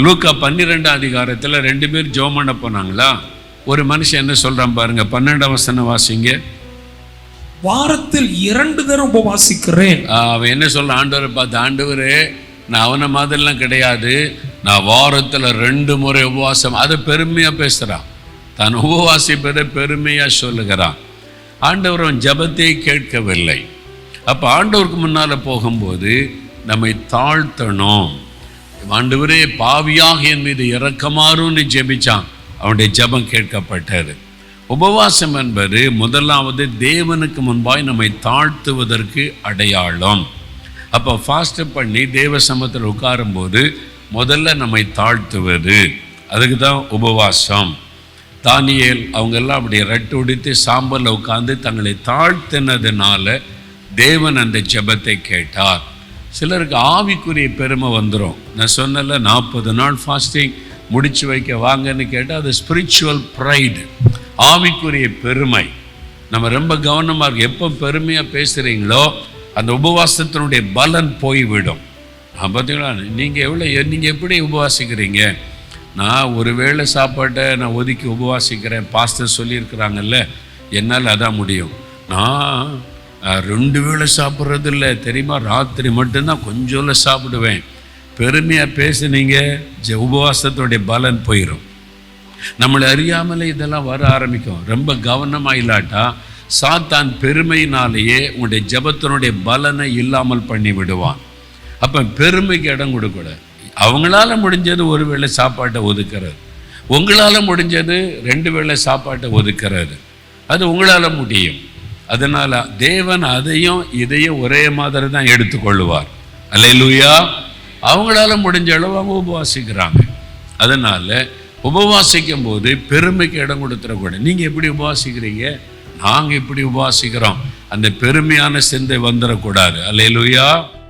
லூக்கா பன்னிரெண்டாம் அதிகாரத்தில் ரெண்டு பேர் ஜோம் பண்ண போனாங்களா? ஒரு மனுஷன் என்ன சொல்றான் பாருங்க பன்னெண்டாம் வசனம் வாசிங்க. வாரத்தில் இரண்டு தரம் உபவாசிக்கிறேன். அவன் என்ன சொல்றான்? ஆண்டவரை பார்த்து ஆண்டவரே நான் அவனை மாதிரிலாம் கிடையாது. நான் வாரத்தில் ரெண்டு முறை உபவாசம் அதை பெருமையாக பேசுகிறான் தான் உபவாசிப்பதை பெருமையாக சொல்லுகிறான். ஆண்டவர் அவன் ஜெபத்தை கேட்கவில்லை. அப்போ ஆண்டவருக்கு முன்னால் போகும்போது நம்மை தாழ்த்தணும். ஆண்டவரே பாவியாக என் மீது இறக்கமாறும்னு ஜெபிச்சான். அவனுடைய ஜெபம் கேட்கப்பட்டது. உபவாசம் என்பது முதலாவது தேவனுக்கு முன்பாய் நம்மை தாழ்த்துவதற்கு அடையாளம். அப்போ ஃபாஸ்ட் பண்ணி தேவ சமத்தில் உட்காரும்போது முதல்ல நம்மை தாழ்த்துவது. அதுக்கு தான் உபவாசம். தானியல் அவங்கெல்லாம் அப்படி ரெட்டு உடித்து சாம்பலில் உட்காந்து தங்களை தாழ்த்தினதுனால தேவன் அந்த ஜெபத்தை கேட்டார். சிலருக்கு ஆவிக்குரிய பெருமை வந்துடும் நான் சொன்னல நாற்பது நாள் ஃபாஸ்டிங் முடிச்சு வைக்க வாங்கன்னு கேட்டால் அது ஸ்பிரிச்சுவல் ப்ரைடு ஆவிக்குரிய பெருமை. நம்ம ரொம்ப கவனமாக இருக்கு எப்போ பெருமையாக பேசுகிறீங்களோ அந்த உபவாசத்தினுடைய பலன் போய்விடும். பார்த்தீங்களா நீங்கள் எவ்வளோ நீங்கள் எப்படி உபவாசிக்கிறீங்க? நான் ஒரு வேளை சாப்பாட்டை நான் ஒதுக்கி உபவாசிக்கிறேன் பாஸ்டர் சொல்லியிருக்கிறாங்கல்ல என்னால் அதான் முடியும். நான் ரெண்டு வேளை சாப்பிட்றது இல்லை தெரியுமா? ராத்திரி மட்டும்தான் கொஞ்சோல சாப்பிடுவேன். பெருமையாக பேசுனீங்க ஜ உபவாசத்துடைய பலன் போயிடும் நம்மளை அறியாமலே இதெல்லாம் வர ஆரம்பிக்கும். ரொம்ப கவனமாக இல்லாட்டா சாத்தான் பெருமையினாலேயே உங்களுடைய ஜபத்தினுடைய பலனை இல்லாமல் பண்ணி விடுவான் அப்போ பெருமைக்கு இடம் கொடுக்கூடாது அவங்களால முடிஞ்சது ஒரு வேளை சாப்பாட்டை ஒதுக்கிறது. உங்களால் முடிஞ்சது ரெண்டு வேளை சாப்பாட்டை ஒதுக்கிறது. அது உங்களால் முடியும். அதனால் தேவன் அதையும் இதையும் ஒரே மாதிரி தான் எடுத்துக்கொள்ளுவார். அல்லேலூயா. அவங்களால முடிஞ்ச அளவு அவங்க உபவாசிக்கிறாங்க. அதனால் உபவாசிக்கும் போது பெருமைக்கு இடம் கொடுத்துடக்கூடாது நீங்கள் எப்படி உபவாசிக்கிறீங்க? நாங்கள் இப்படி உபவாசிக்கிறோம். அந்த பெருமையான சிந்தை வந்துடக்கூடாது அல்லேலூயா.